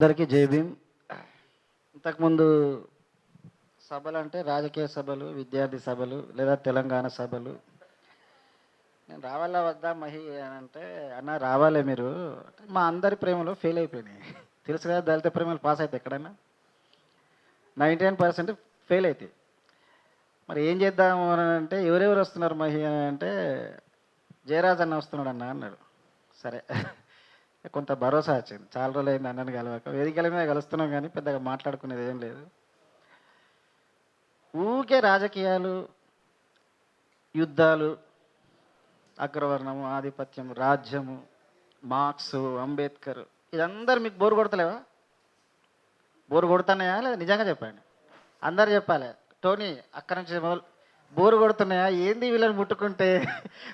అందరికీ జై భీమ్. ఇంతకుముందు సభలు అంటే రాజకీయ సభలు విద్యార్థి సభలు లేదా తెలంగాణ సభలు. నేను రావాలా వద్దా మహి అని అంటే అన్న రావాలే మీరు. అంటే మా అందరి ప్రేమలో ఫెయిల్ అయిపోయినాయి. తెలుసు కదా దళిత ప్రేమలు పాస్ అవుతాయి ఎక్కడైనా? నైంటీ నైన్ పర్సెంట్ ఫెయిల్ అవుతాయి మరి ఏం చేద్దాము అని అంటే ఎవరెవరు వస్తున్నారు మహి అని అంటే జయరాజ్ అన్న వస్తున్నాడు అన్న అన్నాడు. సరే. కొంత భరోసా వచ్చింది. చాలా రోజులు అయింది అన్నని కలవక. వేదికల మీద కలుస్తున్నాం కానీ పెద్దగా మాట్లాడుకునేది ఏం లేదు. ఊకే రాజకీయాలు యుద్ధాలు అగ్రవర్ణము ఆధిపత్యము రాజ్యము మార్క్స్ అంబేద్కర్ ఇదందరు మీకు బోరు కొడతలేవా? బోరు కొడుతున్నాయా లేదా? నిజంగా చెప్పండి. అందరు చెప్పాలి. టోనీ అక్కడి నుంచి మొదలు బోరు కొడుతున్నాయా? ఏంది వీళ్ళని ముట్టుకుంటే?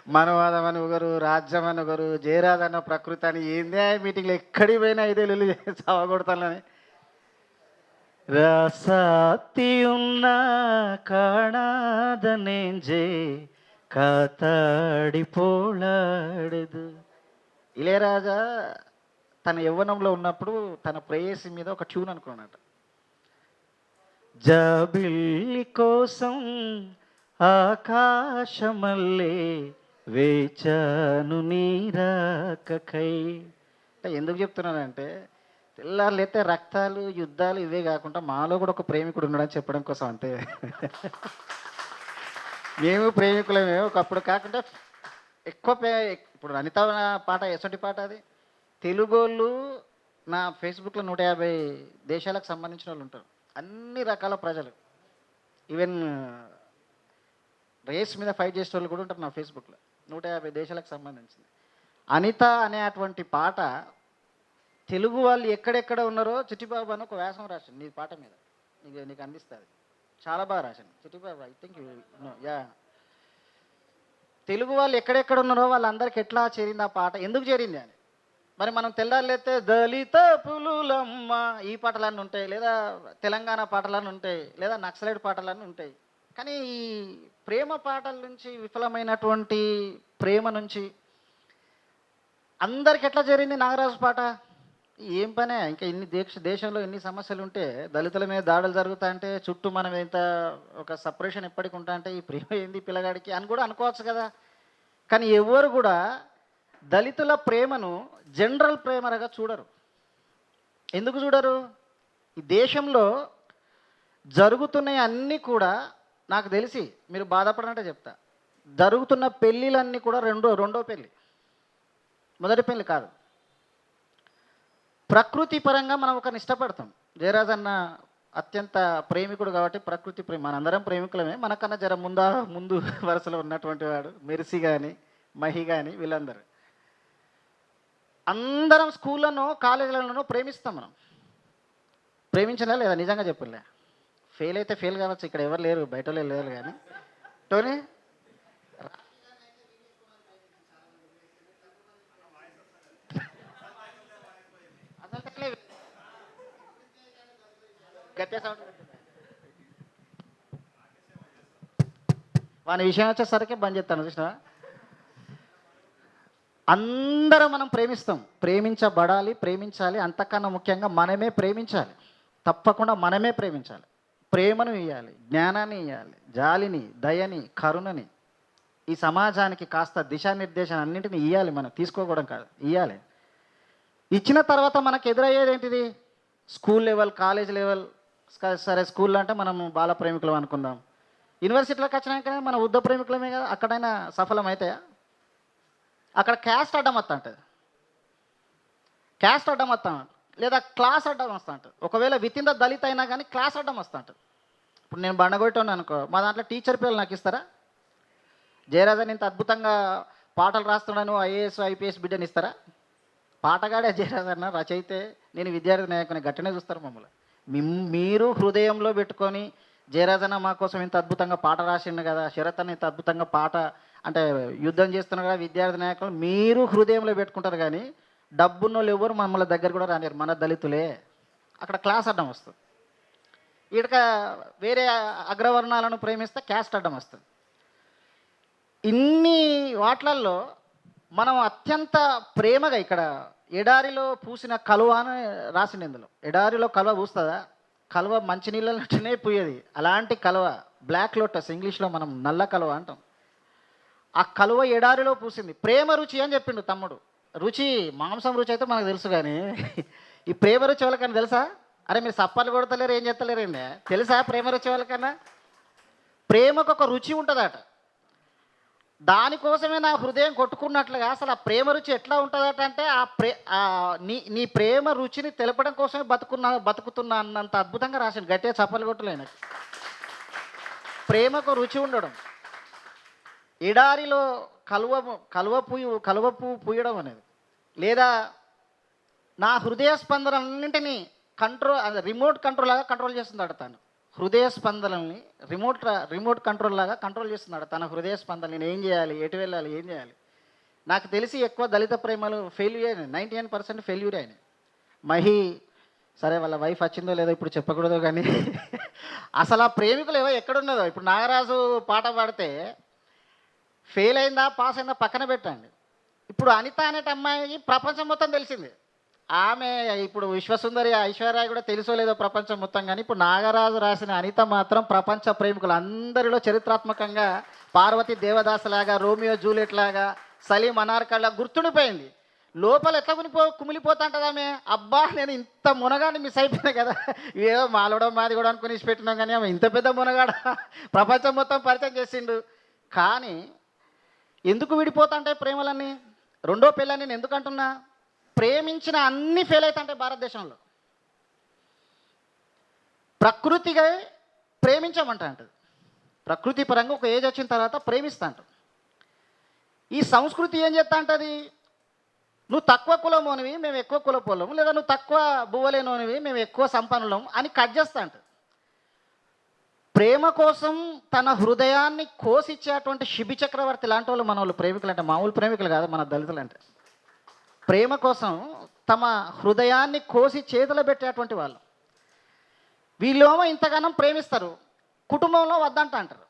మనవాదం అని ఒకరు రాజ్యం అని ఒకరు జయరాజ్ అన్న ప్రకృతి అని ఏంది ఆ మీటింగ్లో ఎక్కడికి పోయినా ఇదే లొల్లి చావ కొడతానని. రాసాతి ఉన్న కాణాదనేంజే కాతాడి పోలాడదు. ఇళయరాజా తన యవ్వనంలో ఉన్నప్పుడు తన ప్రేయసి మీద ఒక ట్యూన్ అనుకున్నాడట. జాబిల్లి కోసం ఆకాశమల్లే వేచాను నీరాకకై. అంటే ఎందుకు చెప్తున్నానంటే తెల్లారులైతే రక్తాలు యుద్ధాలు ఇవే కాకుండా మాలో కూడా ఒక ప్రేమికుడు ఉన్నాడని చెప్పడం కోసం అంతే. మేము ప్రేమికులమే ఒకప్పుడు కాకుండా ఎక్కువ పే ఇప్పుడు అనిత పాట ఎసటి పాట అది. తెలుగోళ్ళు నా ఫేస్బుక్లో నూట యాభై దేశాలకు సంబంధించిన వాళ్ళు ఉంటారు. అన్ని రకాల ప్రజలు. ఈవెన్ రేస్ మీద ఫైట్ చేసే వాళ్ళు కూడా ఉంటారు నా ఫేస్బుక్లో. నూట యాభై దేశాలకు సంబంధించింది. అనిత అనే అటువంటి పాట తెలుగు వాళ్ళు ఎక్కడెక్కడ ఉన్నారో చిట్టిబాబు అని ఒక వ్యాసం రాసింది నీ పాట మీద. నీకు నీకు అందిస్తుంది. చాలా బాగా రాశాను Chittibabu I think yeah Telugu వాళ్ళు ఎక్కడెక్కడ ఉన్నారో వాళ్ళందరికీ ఎట్లా చేరింది ఆ పాట? ఎందుకు చేరింది అని? మరి మనం తెల్లారులేతే దళిత పులులమ్మ ఈ పాటలన్నీ ఉంటాయి. లేదా తెలంగాణ పాటలన్నీ ఉంటాయి. లేదా నక్సలైట్ పాటలన్నీ ఉంటాయి. కానీ ఈ ప్రేమ పాటల నుంచి విఫలమైనటువంటి ప్రేమ నుంచి అందరికి ఎట్లా జరిగింది నాగరాజు పాట? ఏం పనే? ఇంకా ఇన్ని దేశ దేశంలో ఎన్ని సమస్యలు ఉంటే దళితుల మీద దాడులు జరుగుతాయంటే చుట్టూ మనం ఎంత ఒక సపరేషన్ ఎప్పటికి ఉంటా అంటే ఈ ప్రేమ ఏంది పిల్లగాడికి అని కూడా అనుకోవచ్చు కదా. కానీ ఎవరు కూడా దళితుల ప్రేమను జనరల్ ప్రేమగా చూడరు. ఎందుకు చూడరు? ఈ దేశంలో జరుగుతున్నాయి అన్నీ కూడా నాకు తెలిసి మీరు బాధపడినట్టే చెప్తా. జరుగుతున్న పెళ్ళిళ్ళన్నీ కూడా రెండో రెండో పెళ్ళి. మొదటి పెళ్ళి కాదు. ప్రకృతి పరంగా మనం ఒకరిని ఇష్టపడతాం. జయరాజ్ అన్న అత్యంత ప్రేమికుడు కాబట్టి ప్రకృతి ప్రేమ మనందరం ప్రేమికులమే. మనకన్నా జర ముందా ముందు వరుసలో ఉన్నటువంటి వాడు మెరిసి కానీ మహి కానీ వీళ్ళందరూ. అందరం స్కూళ్ళను కాలేజీలలోనూ ప్రేమిస్తాం మనం. ప్రేమించలే లేదా? నిజంగా చెప్పులే. ఫెయిల్ అయితే ఫెయిల్ కావచ్చు ఇక్కడ ఎవరు లేరు బయట లేరు కానీ. టోనీ? వాని విషయం వచ్చేసరికి బంద్ చేస్తాను చూసినా అందరం మనం ప్రేమిస్తాం. ప్రేమించబడాలి ప్రేమించాలి. అంతకన్నా ముఖ్యంగా మనమే ప్రేమించాలి. తప్పకుండా మనమే ప్రేమించాలి. ప్రేమను ఇవ్వాలి జ్ఞానాన్ని ఇవ్వాలి జాలిని దయని కరుణని. ఈ సమాజానికి కాస్త దిశానిర్దేశం అన్నింటిని ఇవ్వాలి మనం తీసుకోకూడదు కాదు ఇవ్వాలి ఇచ్చిన తర్వాత మనకు ఎదురయ్యేది ఏంటిది? స్కూల్ లెవెల్ కాలేజ్ లెవెల్ సరే స్కూల్లో అంటే మనం బాల ప్రేమికులం అనుకుందాం. యూనివర్సిటీలోకి వచ్చినాక మన ఉద్ద ప్రేమికులమే కదా అక్కడైనా సఫలం అవుతాయా అక్కడ క్యాస్ట్ అడ్డం వస్తా ఉంటుంది. క్యాస్ట్ అడ్డం వస్తా లేదా క్లాస్ అడ్డం వస్తా ఉంటుంది. ఒకవేళ విత్ ఇన్ ద దళిత్ అయినా కానీ క్లాస్ అడ్డం వస్తా ఉంటుంది. ఇప్పుడు నేను బండగొట్టాను అనుకో. మా దాంట్లో టీచర్ పిల్లలు నాకు ఇస్తారా? జయరాజన్ ఇంత అద్భుతంగా పాటలు రాస్తున్నాను ఐఏఎస్ ఐపీఎస్ బిడ్డని ఇస్తారా? పాటగాడే జయరాజన్న రచయితే నేను విద్యార్థి నాయకుని గట్టనే చూస్తారు మమ్మల్ని. మిమ్- మీరు హృదయంలో పెట్టుకొని జయరాజన్న మా కోసం ఇంత అద్భుతంగా పాట రాసిండు కదా శరత్ అన్న ఇంత అద్భుతంగా పాట అంటే యుద్ధం చేస్తున్నారు కదా విద్యార్థి నాయకులు మీరు హృదయంలో పెట్టుకుంటారు కానీ డబ్బున్న వాళ్ళు ఎవరు మమ్మల్ని దగ్గర కూడా రానిరు మన దళితులే. అక్కడ క్లాస్ అడ్డం వస్తుంది. ఇక్కడ వేరే అగ్రవర్ణాలను ప్రేమిస్తే క్యాస్ట్ అడ్డం వస్తుంది. ఇన్ని వాట్లల్లో మనం అత్యంత ప్రేమగా ఇక్కడ ఎడారిలో పూసిన కలువ అని రాసింది ఇందులో. ఎడారిలో కలువ పూస్తుందా? కలువ మంచినీళ్ళలోనే పూయేది. అలాంటి కలువ బ్లాక్ లోటస్ ఇంగ్లీష్లో మనం నల్ల కలువ అంటాం. ఆ కలువ ఎడారిలో పూసింది. ప్రేమ రుచి అని చెప్పిండు తమ్ముడు. రుచి మాంసం రుచి అయితే మనకు తెలుసు కానీ ఈ ప్రేమ రుచి ఎవరికైనా తెలుసా? అరే మీరు సప్పలు కొడతలేరు ఏం చేస్తలేరండి? తెలుసా ప్రేమ రుచి వాళ్ళకన్నా? ప్రేమకు ఒక రుచి ఉంటుందట. దానికోసమే నా హృదయం కొట్టుకున్నట్లుగా అసలు ఆ ప్రేమ రుచి ఎట్లా ఉంటుందట అంటే ఆ ప్రే నీ నీ ప్రేమ రుచిని తెలపడం కోసమే బతుకున్నా బతుకుతున్నా అన్నంత అద్భుతంగా రాశాను గట్టిగా చప్పలు కొట్టలేను ప్రేమకు రుచి ఉండడం. ఎడారిలో కలువ కలువ పువ్వు కలువ పువ్వు పూయడం అనేది. లేదా నా హృదయ స్పందనలన్నింటినీ కంట్రోల్ రిమోట్ కంట్రోల్ లాగా కంట్రోల్ చేస్తున్నాడు తను. హృదయ స్పందనల్ని రిమోట్ రా- రిమోట్ కంట్రోల్ లాగా కంట్రోల్ చేస్తున్నాడు తన హృదయ స్పందన. నేను ఏం చేయాలి? ఎటు వెళ్ళాలి? ఏం చేయాలి? నాకు తెలిసి ఎక్కువ దళిత ప్రేమలు ఫెయిల్యూర్ అయినాయి. నైంటీ నైన్ పర్సెంట్ ఫెయిల్యూర్ అయినాయి. మహి సరే వాళ్ళ వైఫ్ వచ్చిందో లేదో ఇప్పుడు చెప్పకూడదు కానీ అసలు ఆ ప్రేమికులు ఏవో ఎక్కడున్నదో ఇప్పుడు నాగరాజు పాట పాడితే ఫెయిల్ అయిందా పాస్ అయిందా పక్కన పెట్టండి. ఇప్పుడు అనిత అనేటి అమ్మాయి ప్రపంచం మొత్తం తెలిసింది. ఆమె ఇప్పుడు విశ్వసుందరి ఐశ్వర్య కూడా తెలుసో లేదో ప్రపంచం మొత్తం కానీ ఇప్పుడు నాగరాజు రాసిన అనిత మాత్రం ప్రపంచ ప్రేమికులు. అందరిలో చరిత్రాత్మకంగా పార్వతి దేవదాస్ లాగా రోమియో జూలియట్ లాగా సలీం అనార్కల్లా గుర్తుండిపోయింది. లోపల ఎట్లా కునిపో కుమిలిపోతుంటుంది ఆమె? అబ్బా నేను ఇంత మునగాన్ని మిస్ అయిపోయినా కదా. ఏదో మాలవడం మాది కూడా అనుకుని పెట్టినాం కానీ ఆమె ఇంత పెద్ద మునగాడ? ప్రపంచం మొత్తం పరిచయం చేసిండు. కానీ ఎందుకు విడిపోతాంటాయి ప్రేమలన్నీ? రెండో పెళ్ళని నేను ఎందుకంటున్నా ప్రేమించిన అన్ని ఫెయిల్ అవుతాంటాయి భారతదేశంలో. ప్రకృతిగా ప్రేమించమంట అంటది ప్రకృతి పరంగా ఒక ఏజ్ వచ్చిన తర్వాత ప్రేమిస్తా అంట ఈ సంస్కృతి ఏం చేస్తా అంటది నువ్వు తక్కువ కులమోనివి మేము ఎక్కువ కులపోలం లేదా నువ్వు తక్కువ బువ్వలేనోనివి మేము ఎక్కువ సంపన్నులం అని కట్ చేస్తా అంట ప్రేమ కోసం తన హృదయాన్ని కోసిచ్చేటువంటి శిబి చక్రవర్తి లాంటి వాళ్ళు మన వాళ్ళు ప్రేమికులు అంటే మామూలు ప్రేమికులు కాదు మన దళితులు అంటే ప్రేమ కోసం తమ హృదయాన్ని కోసి చేతులు పెట్టేటువంటి వాళ్ళు. వీళ్ళేమో ఇంతగానం ప్రేమిస్తారు. కుటుంబంలో వద్దంట అంటారు.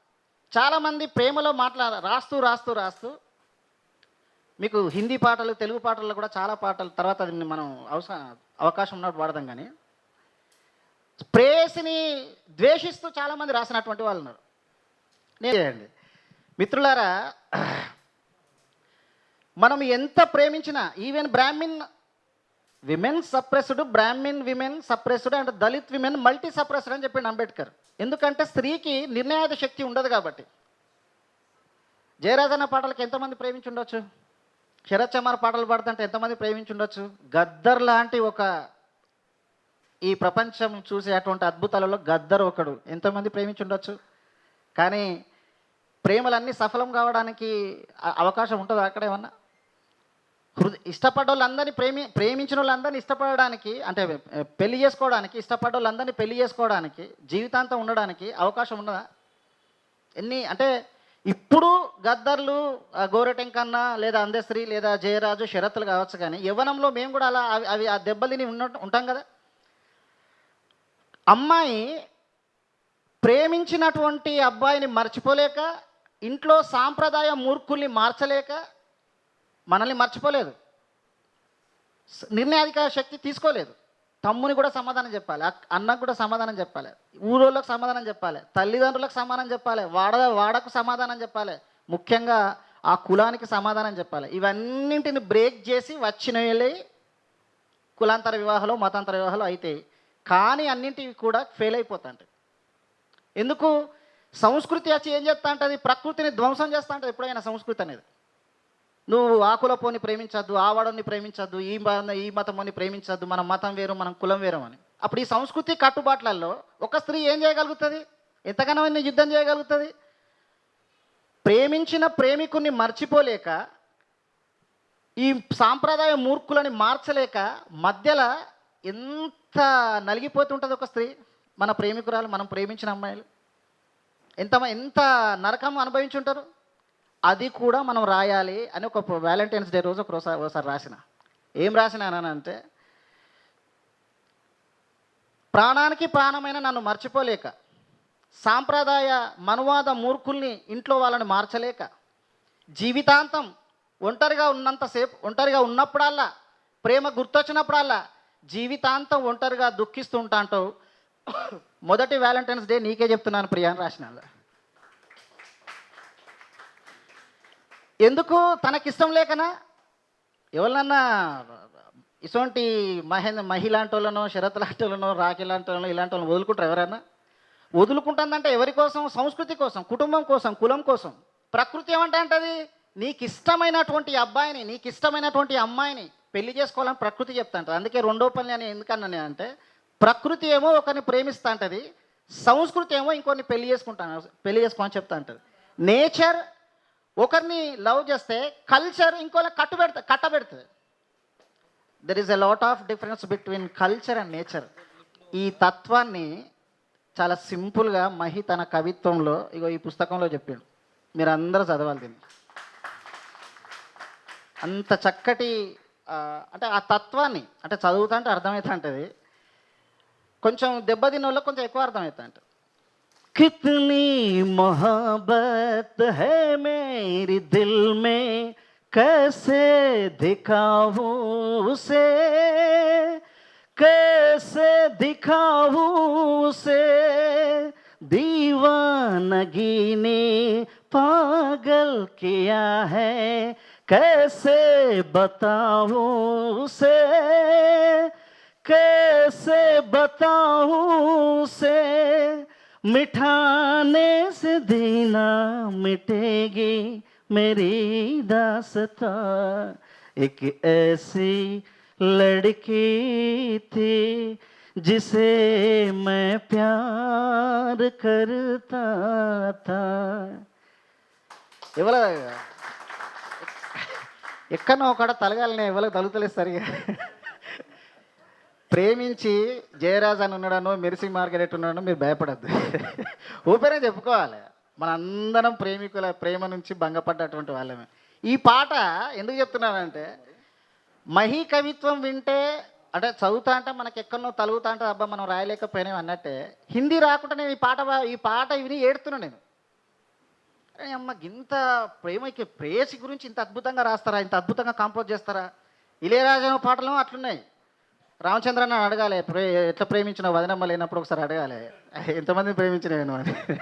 చాలామంది ప్రేమలో మాట్లా రాస్తూ రాస్తూ రాస్తూ మీకు హిందీ పాటలు తెలుగు పాటల్లో కూడా చాలా పాటలు తర్వాత అది మనం అవసరం అవకాశం ఉన్నప్పుడు వాడదాం కానీ ప్రేయసిని ద్వేషిస్తూ చాలామంది రాసినటువంటి వాళ్ళు ఉన్నారు నేనండి మిత్రులారా మనం ఎంత ప్రేమించినా even Brahmin women suppressed Brahmin women suppressed and Dalit women multi suppressed అని చెప్పిండు అంబేద్కర్. ఎందుకంటే స్త్రీకి నిర్ణయాద శక్తి ఉండదు కాబట్టి. జయరాజన్న పాటలకు ఎంతమంది ప్రేమించి ఉండొచ్చు శరత్ చమార్ పాటలు పాడుతుంటే ఎంతమంది ప్రేమించి ఉండొచ్చు గద్దర్ లాంటి ఒక ఈ ప్రపంచం చూసే అటువంటి అద్భుతాలలో గద్దర్ ఒకడు. ఎంతమంది ప్రేమించి ఉండొచ్చు కానీ ప్రేమలన్నీ సఫలం కావడానికి అవకాశం ఉంటుందా అక్కడ ఏమన్నా? హృదయ ఇష్టపడ్డ వాళ్ళందరినీ ప్రేమి ప్రేమించిన వాళ్ళందరినీ ఇష్టపడడానికి అంటే పెళ్ళి చేసుకోవడానికి ఇష్టపడ్డ వాళ్ళందరినీ పెళ్ళి చేసుకోవడానికి జీవితాంతం ఉండడానికి అవకాశం ఉన్నదా? ఎన్ని అంటే ఇప్పుడు గద్దర్లు ఆ, లేదా అందశ్రీ లేదా జయరాజు షరత్తులు కావచ్చు కానీ యవ్వనంలో మేము కూడా అలా అవి అవి ఆ దెబ్బలు ఉన్న ఉంటాం కదా? అమ్మాయి ప్రేమించినటువంటి అబ్బాయిని మర్చిపోలేక ఇంట్లో సాంప్రదాయ మూర్ఖుల్ని మార్చలేక మనల్ని మర్చిపోలేదు. నిర్ణయాధికార శక్తి తీసుకోలేదు. తమ్ముని కూడా సమాధానం చెప్పాలి అన్నకు కూడా సమాధానం చెప్పాలి ఊరోళ్ళకు సమాధానం చెప్పాలి తల్లిదండ్రులకు సమాధానం చెప్పాలి వాడ వాడకు సమాధానం చెప్పాలి ముఖ్యంగా ఆ కులానికి సమాధానం చెప్పాలి. ఇవన్నింటిని బ్రేక్ చేసి వచ్చిన వెళ్ళి కులాంతర వివాహాలు మతాంతర వివాహాలు అవుతాయి కానీ అన్నింటివి కూడా ఫెయిల్ అయిపోతాంటాయి. ఎందుకు? సంస్కృతి వచ్చి ఏం చేస్తా ఉంటుంది ప్రకృతిని ధ్వంసం చేస్తూ ఉంటుంది ఎప్పుడైనా సంస్కృతి అనేది. నువ్వు ఆ కులపోని ప్రేమించద్దు ఆ వాడని ప్రేమించద్దు ఈ ఈ మతముని ప్రేమించద్దు మన మతం వేరు మనం కులం వేరు అని. అప్పుడు ఈ సంస్కృతి కట్టుబాట్లలో ఒక స్త్రీ ఏం చేయగలుగుతుంది? ఎంతగానో యుద్ధం చేయగలుగుతుంది? ప్రేమించిన ప్రేమికుని మర్చిపోలేక ఈ సాంప్రదాయ మూర్ఖులని మార్చలేక మధ్యలో ఎంత నలిగిపోతుంటుంది ఒక స్త్రీ? మన ప్రేమికురాలు మనం ప్రేమించిన అమ్మాయిలు. ఎంత ఎంత నరకం అనుభవించి ఉంటారు అది కూడా మనం రాయాలి అని ఒక వ్యాలంటైన్స్ డే రోజు ఒకసారి ఒకసారి రాసిన. ఏం రాసినానంటే ప్రాణానికి ప్రాణమైన నన్ను మర్చిపోలేక సాంప్రదాయ మనువాద మూర్ఖుల్ని ఇంట్లో వాళ్ళని మార్చలేక జీవితాంతం ఒంటరిగా ఉన్నంతసేపు ఒంటరిగా ఉన్నప్పుడల్లా ప్రేమ గుర్తొచ్చినప్పుడల్లా జీవితాంతం ఒంటరిగా దుఃఖిస్తూ ఉంటా అంటావు మొదటి వ్యాలంటైన్స్ డే నీకే చెప్తున్నాను ప్రియా అని రాసిన. ఎందుకు తనకిష్టం లేకనా? ఎవరినన్నా ఇటువంటి మహేంద్ర మహిళాంటి వాళ్ళనో శరత్ లాంటి వాళ్ళనో రాఖీ లాంటి వాళ్ళనో ఇలాంటి వాళ్ళని వదులుకుంటారు ఎవరైనా వదులుకుంటుందంటే ఎవరి కోసం? సంస్కృతి కోసం కుటుంబం కోసం కులం కోసం. ప్రకృతి ఏమంటే అంటది? నీకు ఇష్టమైనటువంటి అబ్బాయిని నీకు ఇష్టమైనటువంటి అమ్మాయిని పెళ్ళి చేసుకోవాలని ప్రకృతి చెప్తాంటది. అందుకే రెండో పని అని ఎందుకన్నా నేను అంటే ప్రకృతి ఏమో ఒకరిని ప్రేమిస్తా అంటది సంస్కృతి ఏమో ఇంకొన్ని పెళ్ళి చేసుకుంటాను పెళ్ళి చేసుకోమని చెప్తా అంటది. నేచర్ ఒకరిని లవ్ చేస్తే కల్చర్ ఇంకోలా కట్టు పెడతా కట్టబెడుతుంది there is a lot of difference between culture and nature ఈ తత్వాన్ని చాలా సింపుల్గా మహి తన కవిత్వంలో ఇగో ఈ పుస్తకంలో చెప్పిండు. మీరు అందరూ చదవాలి దీన్ని. అంత చక్కటి అంటే ఆ తత్వాన్ని అంటే చదువుతా అంటే అర్థమవుతా ఉంటుంది కొంచెం దెబ్బతిన్న వాళ్ళకి కొంచెం ఎక్కువ అర్థమవుతా ఉంటుంది कितनी मोहब्बत है मेरी दिल में, कैसे दिखाऊँ उसे? कैसे दिखाऊँ उसे? दीवानगी ने पागल किया है, कैसे बताऊँ उसे? कैसे बताऊँ उसे? मिठाने से दीना मिटेगी मेरी दासता एक ऐसी लड़की थी जिसे मैं प्यार करता था ఎవరు ఎక్కడో ఒకడ తలగాలని ఎవరికి తలుగుతలేదు సరిగా ప్రేమించి జయరాజ్ అని ఉన్నాడనో మెరిసి మార్గరెట్ ఉన్నాడనో మీరు భయపడద్దు. ఊపిరే చెప్పుకోవాలి. మన అందరం ప్రేమికుల ప్రేమ నుంచి భంగపడ్డటువంటి వాళ్ళమే. ఈ పాట ఎందుకు చెప్తున్నానంటే మహీ కవిత్వం వింటే అంటే చదువుతా అంటే మనకి ఎక్కడనో తలుగుతా అంటే అబ్బా మనం రాయలేకపోయినాం అన్నట్టే హిందీ రాకుండా నేను ఈ పాట ఈ పాట విని ఏడుతున్నా నేను. అమ్మ ఇంత ప్రేమకి ప్రేయసి గురించి ఇంత అద్భుతంగా రాస్తారా? ఇంత అద్భుతంగా కాంపోజ్ చేస్తారా? ఇళయరాజా పాటలు అట్లున్నాయి. రామచంద్రన్న అడగాలి. ప్రే ఎట్లా ప్రేమించిన వదనమ్మ లేనప్పుడు ఒకసారి అడగాలి. ఎంతమందిని ప్రేమించిన నేను అని.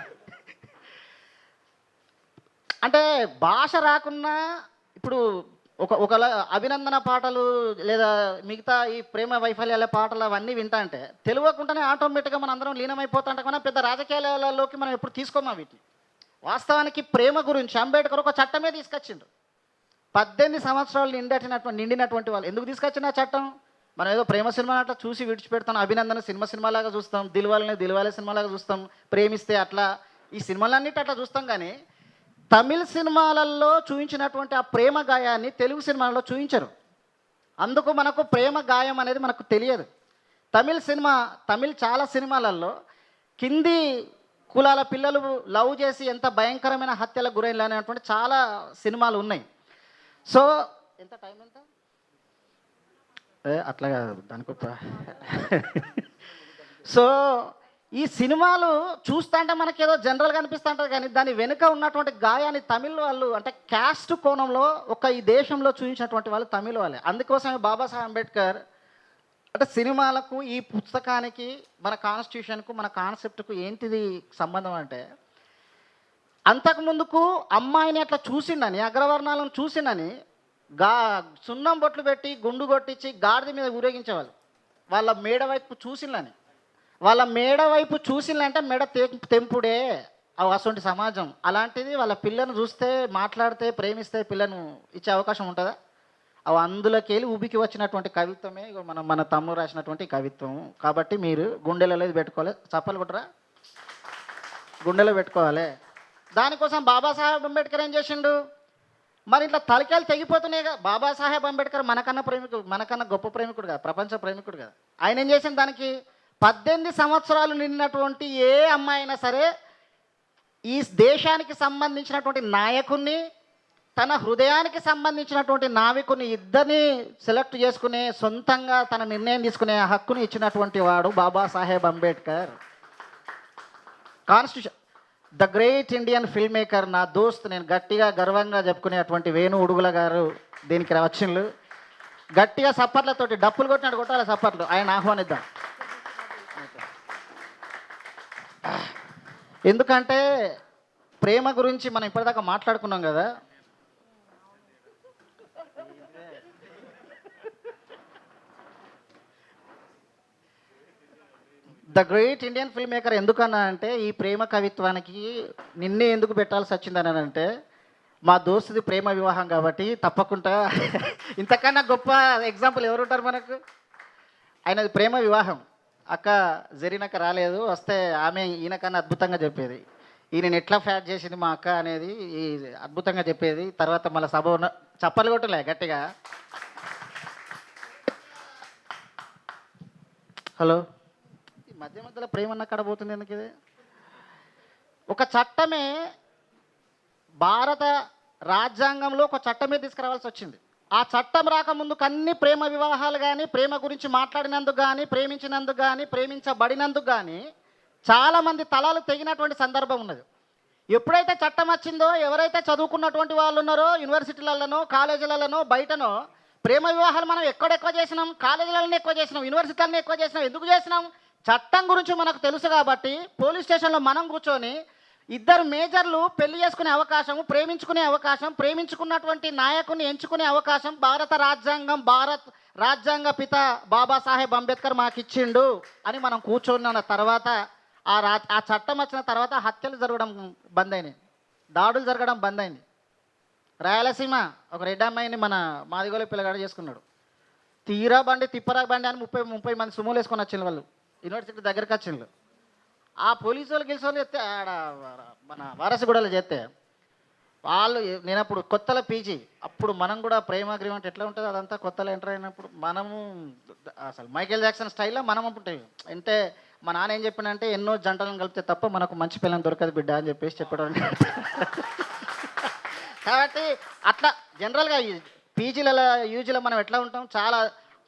అంటే భాష రాకున్నా ఇప్పుడు ఒక ఒక అభినందన పాటలు లేదా మిగతా ఈ ప్రేమ వైఫల్యాల పాటలు అవన్నీ వింటా అంటే తెలియకుండానే ఆటోమేటిక్గా మన అందరం లీనమైపోతుంటాం కానీ పెద్ద రాజకీయాలలోకి మనం ఎప్పుడు తీసుకోమా వీటిని? వాస్తవానికి ప్రేమ గురించి అంబేద్కర్ ఒక చట్టమే తీసుకొచ్చిండ్రు పద్దెనిమిది సంవత్సరాలు నిండటినటువంటి నిండినటువంటి వాళ్ళు. ఎందుకు తీసుకొచ్చిన ఆ చట్టం? మనం ఏదో ప్రేమ సినిమా అట్లా చూసి విడిచిపెడతాం అభినందన సినిమా సినిమాలాగా చూస్తాం దిల్వాలని దిల్వాలే సినిమాలాగా చూస్తాం ప్రేమిస్తే అట్లా ఈ సినిమాలన్నిటి అట్లా చూస్తాం కానీ తమిళ సినిమాలలో చూపించినటువంటి ఆ ప్రేమ గాయాన్ని తెలుగు సినిమాలలో చూపించరు అందుకు మనకు ప్రేమ గాయం అనేది మనకు తెలియదు. తమిళ సినిమా తమిళ్ చాలా సినిమాలలో కింది కులాల పిల్లలు లవ్ చేసి ఎంత భయంకరమైన హత్యలకు గురైన అనేటువంటి చాలా సినిమాలు ఉన్నాయి. సో ఎంత టైం ఎంత? అట్లా కాదు దానికి సో ఈ సినిమాలు చూస్తుంటే మనకి ఏదో జనరల్గా అనిపిస్తుంటుంది కానీ దాని వెనుక ఉన్నటువంటి గాయాన్ని తమిళ వాళ్ళు అంటే క్యాస్ట్ కోణంలో ఒక ఈ దేశంలో చూపించినటువంటి వాళ్ళు తమిళ వాళ్ళే. అందుకోసమే బాబాసాహెబ్ అంబేద్కర్ అంటే సినిమాలకు ఈ పుస్తకానికి మన కాన్స్టిట్యూషన్కు మన కాన్సెప్ట్కు ఏంటిది సంబంధం అంటే అంతకు ముందుకు అమ్మాయిని అట్లా చూసిండని అగ్రవర్ణాలను చూసిండని గా సున్నం బొట్లు పెట్టి గుండు కొట్టించి గాడిద మీద ఊరేగించేవాళ్ళు. వాళ్ళ మేడ వైపు చూసిండని వాళ్ళ మేడ వైపు చూసిందంటే మెడ తే తెంపుడే అవి అటువంటి సమాజం. అలాంటిది వాళ్ళ పిల్లను చూస్తే మాట్లాడితే ప్రేమిస్తే పిల్లను ఇచ్చే అవకాశం ఉంటుందా? అవి అందులోకి వెళ్ళి ఉబికి వచ్చినటువంటి కవిత్వమే. మన మన తమ్ముడు రాసినటువంటి కవిత్వం. కాబట్టి మీరు గుండెలలో ఇది పెట్టుకోవాలి. చప్పలు కొట్టరా? గుండెలో పెట్టుకోవాలి. దానికోసం బాబాసాహెబ్ అంబేద్కర్ ఏం చేసిండు? మరి ఇట్లా తలకాయలు తెగిపోతున్నాయిగా. బాబాసాహెబ్ అంబేద్కర్ మనకన్నా ప్రేమికుడు మనకన్నా గొప్ప ప్రేమికుడు కదా ప్రపంచ ప్రేమికుడు కదా. ఆయన ఏం చేసిన దానికి? పద్దెనిమిది సంవత్సరాలు నిండినటువంటి ఏ అమ్మాయి అయినా సరే ఈ దేశానికి సంబంధించినటువంటి నాయకుణ్ణి తన హృదయానికి సంబంధించినటువంటి నావికుని ఇద్దరిని సెలెక్ట్ చేసుకునే సొంతంగా తన నిర్ణయం తీసుకునే హక్కుని ఇచ్చినటువంటి వాడు Babasaheb Ambedkar. Constitution the great Indian film maker నా దోస్త్ నేను గట్టిగా గర్వంగా చెప్పుకునేటువంటి వేణు ఉడుగుల గారు దీనికి వచ్చిండ్రు గట్టిగా సప్పట్లతోటి డప్పులు కొట్టినట్టు కొట్టాలి సప్పట్లు. ఆయన ఆహ్వానిద్దాం. ఎందుకంటే ప్రేమ గురించి మనం ఇప్పటిదాకా మాట్లాడుకున్నాం కదా the great Indian film maker ఎందుకన్నా అంటే ఈ ప్రేమ కవిత్వానికి నిన్నే ఎందుకు పెట్టాల్సి వచ్చిందని అంటే మా దోస్తుది ప్రేమ వివాహం కాబట్టి తప్పకుండా ఇంతకన్నా గొప్ప ఎగ్జాంపుల్ ఎవరుంటారు మనకు? ఆయనది ప్రేమ వివాహం. అక్క జరినక్క రాలేదు వస్తే ఆమె ఈయనకన్నా అద్భుతంగా చెప్పేది. ఈయన ఎట్లా ఫ్యాట్ చేసింది మా అక్క అనేది ఈ అద్భుతంగా చెప్పేది. తర్వాత మళ్ళీ సభ ఉన్న చప్పలు కొట్టలే గట్టిగా. హలో? మధ్య మధ్యలో ప్రేమ కడబోతుంది పోతుంది ఎందుకు ఇది? ఒక చట్టమే భారత రాజ్యాంగంలో ఒక చట్టమే తీసుకురావాల్సి వచ్చింది. ఆ చట్టం రాకముందుకు అన్ని ప్రేమ వివాహాలు కానీ ప్రేమ గురించి మాట్లాడినందుకు కానీ ప్రేమించినందుకు కానీ ప్రేమించబడినందుకు కానీ చాలామంది తలాలు తెగినటువంటి సందర్భం ఉన్నది. ఎప్పుడైతే చట్టం వచ్చిందో ఎవరైతే చదువుకున్నటువంటి వాళ్ళు ఉన్నారో యూనివర్సిటీలలోనో కాలేజీలలోనో బయటనో ప్రేమ వివాహాలు మనం ఎక్కడెక్కువ చేసినాం కాలేజీలలో ఎక్కువ చేసినాం యూనివర్సిటీలను ఎక్కువ చేసినాం ఎందుకు చేసినాం? చట్టం గురించి మనకు తెలుసు కాబట్టి పోలీస్ స్టేషన్లో మనం కూర్చొని ఇద్దరు మేజర్లు పెళ్ళి చేసుకునే అవకాశం ప్రేమించుకునే అవకాశం ప్రేమించుకున్నటువంటి నాయకుని ఎంచుకునే అవకాశం భారత రాజ్యాంగం భారత్ రాజ్యాంగ పిత బాబాసాహెబ్ అంబేద్కర్ మాకు ఇచ్చిండు అని మనం కూర్చున్న తర్వాత ఆ రా ఆ చట్టం వచ్చిన తర్వాత హత్యలు జరగడం బంద్ అయినాయి. దాడులు జరగడం బంద్ అయింది. రాయలసీమ ఒక రెడ్ అమ్మాయిని మన మాదిగోలు పిల్లగాడు చేసుకున్నాడు. తీరా బండి తిప్పరా బండి అని ముప్పై ముప్పై మంది సుమోలు వేసుకొని వచ్చిన వాళ్ళు. యూనివర్సిటీ దగ్గరికి వచ్చిండ్రు ఆ పోలీసు వాళ్ళు గెలిచి వాళ్ళు చెప్తే ఆడ మన వారసగూడలో చేస్తే వాళ్ళు నేను అప్పుడు కొత్తల పీజీ అప్పుడు మనం కూడా ప్రేమ అగ్రిమెంట్ ఎట్లా ఉంటుంది అదంతా కొత్తలో ఎంటర్ అయినప్పుడు మనము అసలు మైకేల్ జాక్సన్ స్టైల్లో మనం ఉంటాయి అంటే మా నాన్న ఏం చెప్పినంటే ఎన్నో జంటలను కలిపితే తప్ప మనకు మంచి పిల్లని దొరకదు బిడ్డ అని చెప్పేసి చెప్పడం కాబట్టి అట్లా జనరల్గా పీజీలలో యూజీలో మనం ఎట్లా ఉంటాం చాలా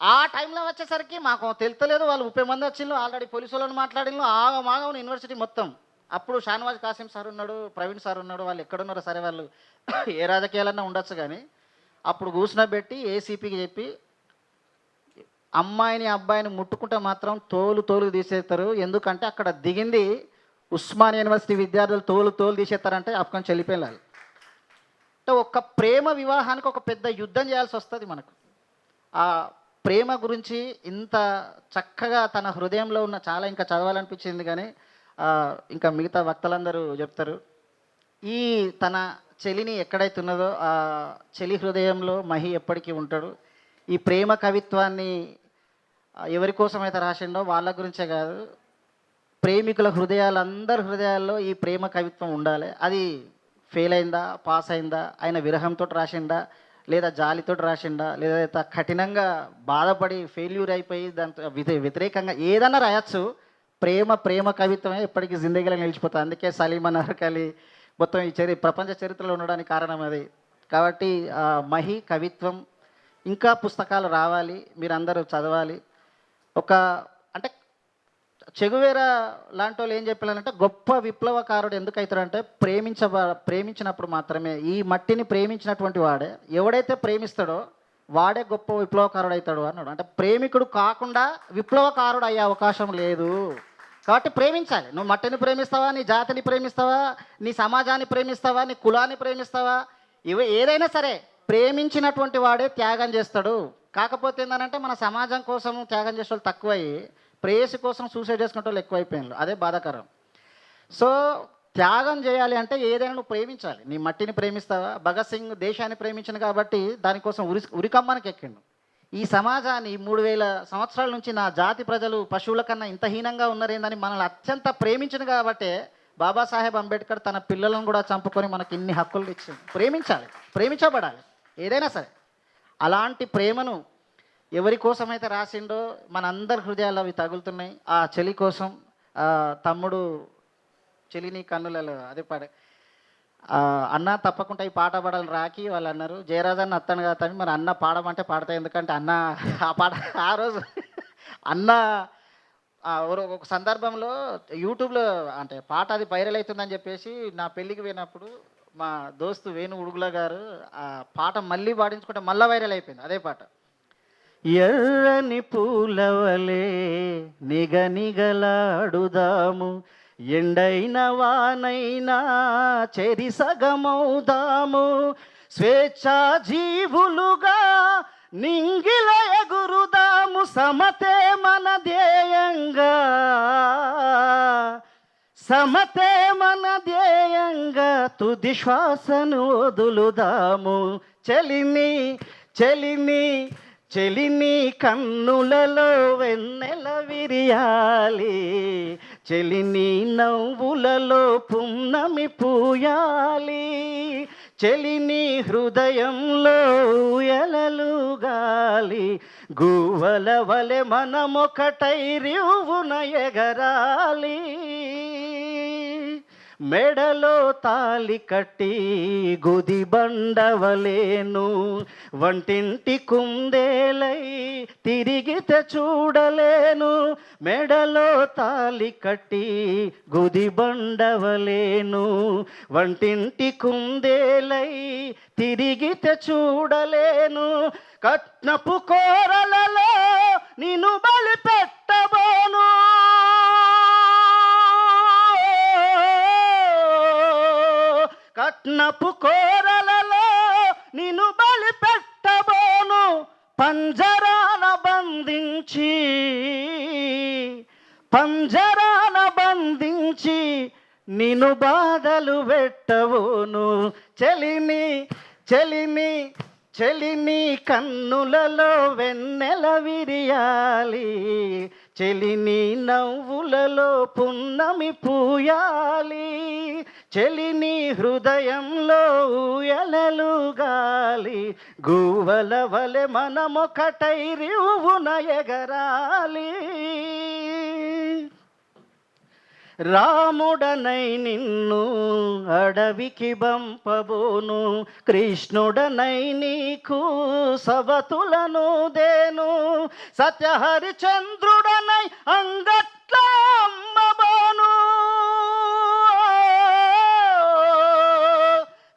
ఆ టైంలో వచ్చేసరికి మాకు తెలుతలేదు వాళ్ళు ముప్పై మంది వచ్చిండ్రు ఆల్రెడీ పోలీసు వాళ్ళని మాట్లాడిండ్రు ఆగం యూనివర్సిటీ మొత్తం. అప్పుడు షానవాజ్ కాసిం సార్ ఉన్నాడు ప్రవీణ్ సార్ ఉన్నాడు వాళ్ళు ఎక్కడున్నారో సరే వాళ్ళు ఏ రాజకీయాలన్నా ఉండొచ్చు కానీ అప్పుడు కూర్చునబెట్టి ఏసీపీకి చెప్పి అమ్మాయిని అబ్బాయిని ముట్టుకుంటే మాత్రం తోలు తోలు తీసేస్తారు. ఎందుకంటే అక్కడ దిగింది ఉస్మాన్ యూనివర్సిటీ విద్యార్థులు తోలు తోలు తీసేస్తారంటే అప్పుడు చెల్లిపోయాలి అంటే ఒక ప్రేమ వివాహానికి ఒక పెద్ద యుద్ధం చేయాల్సి వస్తుంది మనకు. ప్రేమ గురించి ఇంత చక్కగా తన హృదయంలో ఉన్న చాలా ఇంకా చదవాలనిపించింది కానీ ఇంకా మిగతా వక్తలందరూ చెప్తారు. ఈ తన చెలిని ఎక్కడైతే ఉన్నదో ఆ చెలి హృదయంలో మహి ఎప్పటికీ ఉంటాడు. ఈ ప్రేమ కవిత్వాన్ని ఎవరి కోసం అయితే రాసిండో వాళ్ళ గురించే కాదు ప్రేమికుల హృదయాలు అందరి హృదయాల్లో ఈ ప్రేమ కవిత్వం ఉండాలి. అది ఫెయిల్ అయిందా పాస్ అయిందా ఆయన విరహంతో రాసిండా లేదా జాలితో రాసిండా లేదా కఠినంగా బాధపడి ఫెయిల్యూర్ అయిపోయి దాంతో వ్యతిరేకంగా ఏదన్నా రాయొచ్చు. ప్రేమ ప్రేమ కవిత్వమే ఎప్పటికీ జిందగీలో నిలిచిపోతుంది అందుకే సలీం అనార్కలి మొత్తం ఈ చరి ప్రపంచ చరిత్రలో ఉండడానికి కారణం అది. కాబట్టి మహి కవిత్వం ఇంకా పుస్తకాలు రావాలి. మీరందరూ చదవాలి. ఒక చెగువేర లాంటి వాళ్ళు ఏం చెప్పాలంటే గొప్ప విప్లవకారుడు ఎందుకవుతాడంటే ప్రేమించ ప్రేమించినప్పుడు మాత్రమే ఈ మట్టిని ప్రేమించినటువంటి వాడే ఎవడైతే ప్రేమిస్తాడో వాడే గొప్ప విప్లవకారుడు అవుతాడు అన్నాడు. అంటే ప్రేమికుడు కాకుండా విప్లవకారుడు అయ్యే అవకాశం లేదు. కాబట్టి ప్రేమించాలి. నువ్వు మట్టిని ప్రేమిస్తావా నీ జాతిని ప్రేమిస్తావా నీ సమాజాన్ని ప్రేమిస్తావా నీ కులాన్ని ప్రేమిస్తావా? ఇవి ఏదైనా సరే ప్రేమించినటువంటి వాడే త్యాగం చేస్తాడు. కాకపోతే ఏంటంటే మన సమాజం కోసం త్యాగం చేసే వాళ్ళు తక్కువయ్యి ప్రేయసి కోసం సూసైడ్ చేసుకునే వాళ్ళు ఎక్కువైపోయినారు. అదే బాధాకరం. సో త్యాగం చేయాలి అంటే ఏదైనా నువ్వు ప్రేమించాలి. నీ మట్టిని ప్రేమిస్తావా? భగత్ సింగ్ దేశాన్ని ప్రేమించను కాబట్టి దానికోసం ఉరి ఉరికమ్మనికి ఎక్కిండు. ఈ సమాజాన్ని మూడు వేల సంవత్సరాల నుంచి నా జాతి ప్రజలు పశువుల కన్నా ఇంత హీనంగా ఉన్నారేందని మనల్ని అత్యంత ప్రేమించను కాబట్టే బాబాసాహెబ్ అంబేద్కర్ తన పిల్లలను కూడా చంపుకొని మనకి ఇన్ని హక్కులు ఇచ్చింది ప్రేమించాలి. ప్రేమించబడాలి. ఏదైనా సరే. అలాంటి ప్రేమను ఎవరి కోసమైతే రాసిండో మనందరి హృదయాలు అవి తగులుతున్నాయి. ఆ చలి కోసం తమ్ముడు చెలిని కన్నులలో అదే పాడ అన్న తప్పకుండా ఈ పాట పాడాలి రాకి వాళ్ళు అన్నారు. జయరాజన్ అత్తను కాదని మరి అన్న పాడమంటే పాడతాయి. ఎందుకంటే అన్న ఆ పాట ఆ రోజు అన్న ఒక సందర్భంలో యూట్యూబ్లో అంటే పాట అది వైరల్ అవుతుందని చెప్పేసి నా పెళ్ళికి పోయినప్పుడు మా దోస్తు వేణు ఉడుగుల గారు ఆ పాట మళ్ళీ పాడించుకుంటే మళ్ళీ వైరల్ అయిపోయింది. అదే పాట. ఎర్రని పూలవలే నిగనిగలాడుదాము ఎండైన వానైనా చెరి సగమవుదాము. స్వేచ్ఛా జీవులుగా నింగిల ఎగురుదాము సమతే మన ధ్యేయంగా. సమతే మన ధ్యేయంగా తుది శ్వాసను వదులుదాము. చెలిని చెలిని చెలిని కన్నులలో వెన్నెల విరియాలి. చెలిని నవ్వులలో పున్నమి పూయాలి. చెలిని హృదయంలో ఎలలుగాలి గువ్వల వలె మనమొకటై రివున ఎగరాలి. మెడలో తాలి కట్టి గుది బండవలేను. వంటింటి కుందేలై తిరిగితే చూడలేను. మెడలో తాలి కట్టి గుది బండవలేను. వంటింటి కుందేలై తిరిగితే చూడలేను. కట్నపు కోరలలో నిన్ను బలి పెట్టబోను కట్నపు కోరలలో నిన్ను బలి పెట్టబోను పంజరాన బంధించి పంజరాన బంధించి నిన్ను బాధలు పెట్టబోను. చెలిమి చెలిమి చెలిని కన్నులలో వెన్నెల విరియాలి చెలిని నవ్వులలో పున్నమి పూయాలి చెలిని హృదయంలో ఎలలుగాలి గువ్వల వలె మనమొకటై రివున ఎగరాలి. రాముడనై నిన్ను అడవికి బంపబోను కృష్ణుడనై నీకు సవతులను దేను సత్యహరిచంద్రుడనై అంగట్ల అమ్మబోను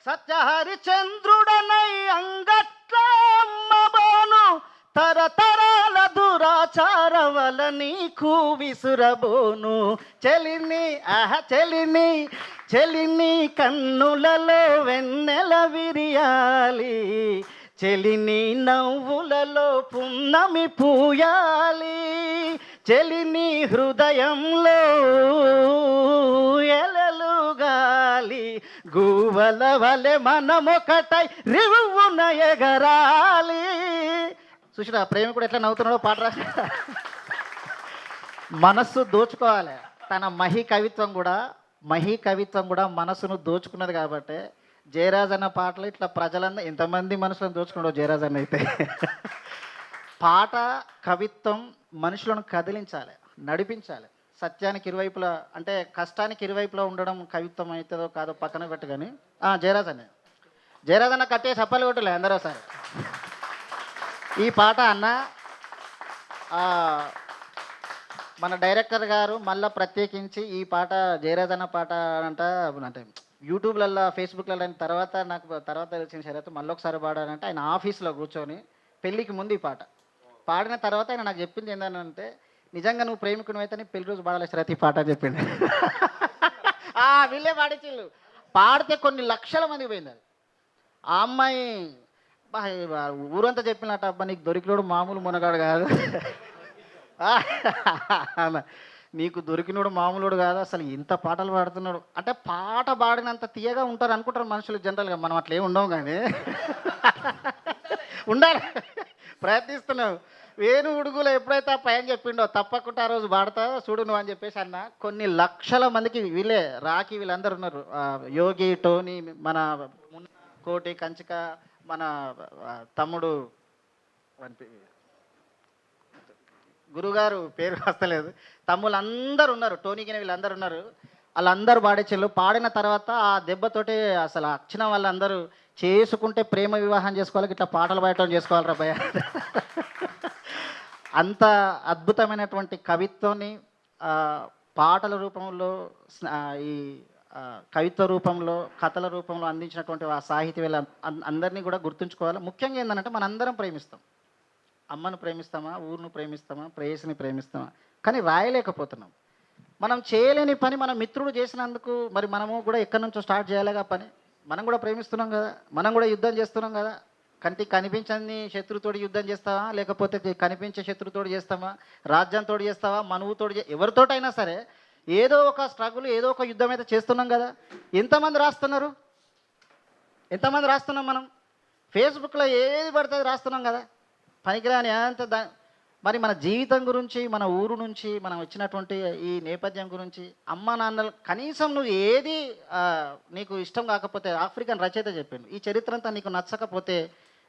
సత్యహరిచంద్రుడనై అంగట్ల అమ్మబోను తరతరాల దురాచారవల నీకు విసురబోను. చెలిని అహ చెలిని చెలిని కన్నులలో వెన్నెల విరియాలి. చెలిని నవ్వులలో పున్నమి పూయాలి. చెలిని హృదయంలో ఎలలుగాలి గువల వలె మనమొకటై రివున ఎగరాలి. చూసినా ప్రేమ కూడా ఎట్లా నవ్వుతున్నాడో పాట రా. మనస్సు దోచుకోవాలి. తన మహి కవిత్వం కూడా మహి కవిత్వం కూడా మనసును దోచుకున్నది కాబట్టి జయరాజ్ అన్న పాటలు ఇట్లా ప్రజలందరూ ఎంతమంది మనసులను దోచుకున్నాడో జయరాజ్ అన్న అయితే. పాట కవిత్వం మనుషులను కదిలించాలి నడిపించాలి. సత్యానికి ఇరువైపులా అంటే కష్టానికి ఇరువైపులా ఉండడం కవిత్వం అవుతుందో కాదో పక్కన పెట్టు కానీ జయరాజ్ అన్న. జయరాజ్ అన్న కట్టే చప్పాలు కొట్టలే అందరూ సార్ ఈ పాట అన్న మన డైరెక్టర్ గారు మళ్ళీ ప్రత్యేకించి ఈ పాట జయరాజ్ అన్న పాట అంట అంటే యూట్యూబ్లల్లో ఫేస్బుక్లలో అయిన తర్వాత నాకు తర్వాత తెలిసిన శరత్ మళ్ళీ ఒకసారి పాడారంటే ఆయన ఆఫీస్లో కూర్చొని పెళ్ళికి ముందు ఈ పాట. పాడిన తర్వాత ఆయన నాకు చెప్పింది ఏంటంటే నిజంగా నువ్వు ప్రేమికుని అయితే పెళ్ళి రోజు పాడాలి శరత్ పాట అని చెప్పింది ఆ, వీళ్ళే పాడించిళ్ళు. పాడితే కొన్ని లక్షల మంది పోయింది అది ఆ అమ్మాయి బా, ఊరంతా చెప్పినట్ట అబ్బా నీకు దొరికినోడు మామూలు మునగాడు కాదు. ఆ, నీకు దొరికినోడు మామూలుడు కాదు అసలు ఇంత పాటలు పాడుతున్నాడు. అంటే పాట పాడినంత తీయగా ఉంటారు అనుకుంటారు మనుషులు జనరల్గా మనం అట్లా ఏమి ఉండవు కానీ. ఉండాలి. ప్రయత్నిస్తున్నావు. వేణు ఉడుగులో ఎప్పుడైతే ఆ పైన చెప్పిండో తప్పకుండా ఆ రోజు పాడతా చూడు నువ్వు అని చెప్పేసి అన్న. కొన్ని లక్షల మందికి వీళ్ళే రాకి వీళ్ళందరూ ఉన్నారు. యోగి టోనీ మన కోటి కంచిక మన తమ్ముడు గురుగారు పేరు వస్తలేదు తమ్ముళ్ళు అందరు ఉన్నారు. టోనీకి వీళ్ళందరూ ఉన్నారు. వాళ్ళందరూ పాడించారు పాడిన తర్వాత ఆ దెబ్బతోటి అసలు వచ్చిన వాళ్ళందరూ చేసుకుంటే ప్రేమ వివాహం చేసుకోవాలి ఇట్లా పాటలు పాడటం చేసుకోవాలి భయ అంత అద్భుతమైనటువంటి కవిత్వాన్ని పాటల రూపంలో ఈ కవిత్వ రూపంలో కథల రూపంలో అందించినటువంటి ఆ సాహితీ వీళ్ళ అందరినీ కూడా గుర్తుంచుకోవాలి? ముఖ్యంగా ఏంటంటే మనందరం ప్రేమిస్తాం. అమ్మను ప్రేమిస్తామా? ఊరును ప్రేమిస్తామా? ప్రేయసిని ప్రేమిస్తామా? కానీ రాయలేకపోతున్నాం. మనం చేయలేని పని మన మిత్రుడు చేసినందుకు మరి మనము కూడా ఎక్కడి నుంచో స్టార్ట్ చేయాలిగా పని? మనం కూడా ప్రేమిస్తున్నాం కదా మనం కూడా యుద్ధం చేస్తున్నాం కదా. కంటి కనిపించని శత్రుతోటి యుద్ధం చేస్తావా? లేకపోతే కనిపించే శత్రుతోటి చేస్తావా? రాజ్యంతో చేస్తావా? మనువుతోటి ఎవరితోటైనా సరే ఏదో ఒక స్ట్రగుల్ ఏదో ఒక యుద్ధం అయితే చేస్తున్నాం కదా. ఎంతమంది రాస్తున్నారు? ఎంతమంది రాస్తున్నాం మనం? ఫేస్బుక్లో ఏది పడుతుంది రాస్తున్నాం కదా. పనికిరాని అంత దా మరి మన జీవితం గురించి మన ఊరు నుంచి మనం వచ్చినటువంటి ఈ నేపథ్యం గురించి అమ్మ నాన్నలు కనీసం నువ్వు ఏది నీకు ఇష్టం కాకపోతే ఆఫ్రికన్ రచయిత చెప్పిండు ఈ చరిత్ర అంతా నీకు నచ్చకపోతే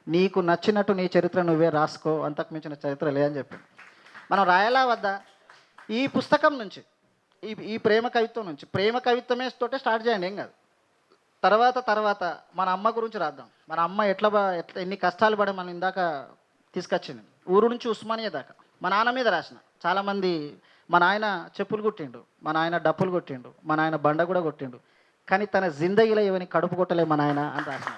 నీకు నచ్చినట్టు నీ చరిత్ర నువ్వే రాసుకో అంతకు మించిన చరిత్ర లేదని చెప్పిండు. మనం రాయాలా వద్దా ఈ పుస్తకం నుంచి ఈ ఈ ప్రేమ కవిత్వం నుంచి ప్రేమ కవిత్వమే తోటే స్టార్ట్ చేయండి ఏం కాదు. తర్వాత తర్వాత మన అమ్మ గురించి రాద్దాం. మన అమ్మ ఎట్లా ఎట్లా ఎన్ని కష్టాలు పడి మనం ఇందాక తీసుకొచ్చింది. ఊరు నుంచి ఉస్మానియా దాకా. మా నాన్న మీద రాసిన. చాలామంది మా నాయన చెప్పులు కొట్టిండు మా నాయన డప్పులు కొట్టిండు మా నాయన బండ కూడా కొట్టిండు. కానీ తన జిందగీలో ఇవని కడుపు కొట్టలే మా నాయన అని రాసిన.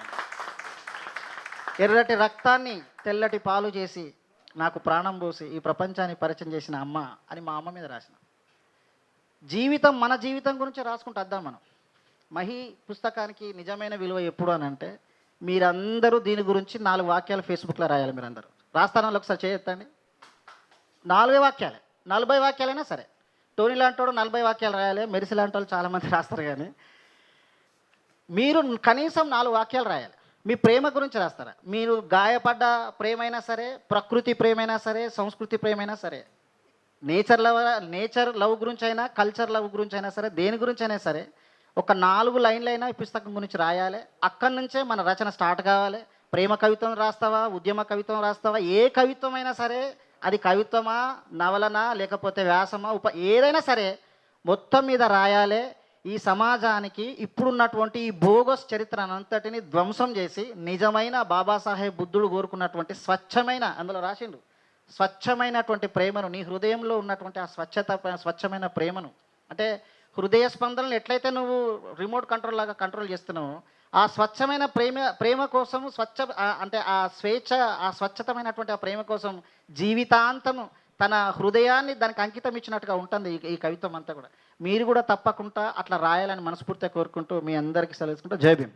ఎర్రటి రక్తాన్ని తెల్లటి పాలు చేసి నాకు ప్రాణం పోసి ఈ ప్రపంచాన్ని పరిచయం చేసిన అమ్మ అని మా అమ్మ మీద రాసిన. జీవితం మన జీవితం గురించి రాసుకుంటూ వద్దాం మనం. మహి పుస్తకానికి నిజమైన విలువ ఎప్పుడు అని అంటే మీరందరూ దీని గురించి నాలుగు వాక్యాలు ఫేస్బుక్లో రాయాలి మీరందరూ. రాస్తానంలో ఒకసారి చేయొద్దండి. నాలుగే వాక్యాలే. నలభై వాక్యాలైనా సరే. టోనీ లాంటోడు నలభై వాక్యాలు రాయాలి. మెరిసి లాంటి వాళ్ళు చాలామంది రాస్తారు కానీ. మీరు కనీసం నాలుగు వాక్యాలు రాయాలి. మీ ప్రేమ గురించి రాస్తారా? మీరు గాయపడ్డ ప్రేమైనా సరే ప్రకృతి ప్రేమైనా సరే సంస్కృతి ప్రేమైనా సరే నేచర్ లవ్ నేచర్ లవ్ గురించి అయినా కల్చర్ లవ్ గురించి అయినా సరే దేని గురించి అయినా సరే ఒక నాలుగు లైన్లైనా ఈ పుస్తకం గురించి రాయాలి. అక్కడి నుంచే మన రచన స్టార్ట్ కావాలి. ప్రేమ కవిత్వం రాస్తావా ఉద్యమ కవిత్వం రాస్తావా ఏ కవిత్వం అయినా సరే అది కవిత్వమా నవలనా లేకపోతే వ్యాసమా ఉప ఏదైనా సరే మొత్తం మీద రాయాలి. ఈ సమాజానికి ఇప్పుడున్నటువంటి ఈ బోగస్ చరిత్రనంతటిని ధ్వంసం చేసి నిజమైన బాబాసాహెబ్ బుద్ధుడు కోరుకున్నటువంటి స్వచ్ఛమైన అందులో రాసిండు స్వచ్ఛమైనటువంటి ప్రేమను నీ హృదయంలో ఉన్నటువంటి ఆ స్వచ్ఛత స్వచ్ఛమైన ప్రేమను. అంటే హృదయ స్పందనలు ఎట్లయితే నువ్వు రిమోట్ కంట్రోల్ లాగా కంట్రోల్ చేస్తున్నావో ఆ స్వచ్ఛమైన ప్రేమ ప్రేమ కోసం స్వచ్ఛ అంటే ఆ స్వేచ్ఛ ఆ స్వచ్ఛతమైనటువంటి ఆ ప్రేమ కోసం జీవితాంతము తన హృదయాన్ని దానికి అంకితం ఇచ్చినట్టుగా ఉంటుంది ఈ ఈ కవిత్వం అంతా కూడా. మీరు కూడా తప్పకుండా అట్లా రాయాలని మనస్ఫూర్తిగా కోరుకుంటూ మీ అందరికీ సెలవుకుంటూ జై భీమ్.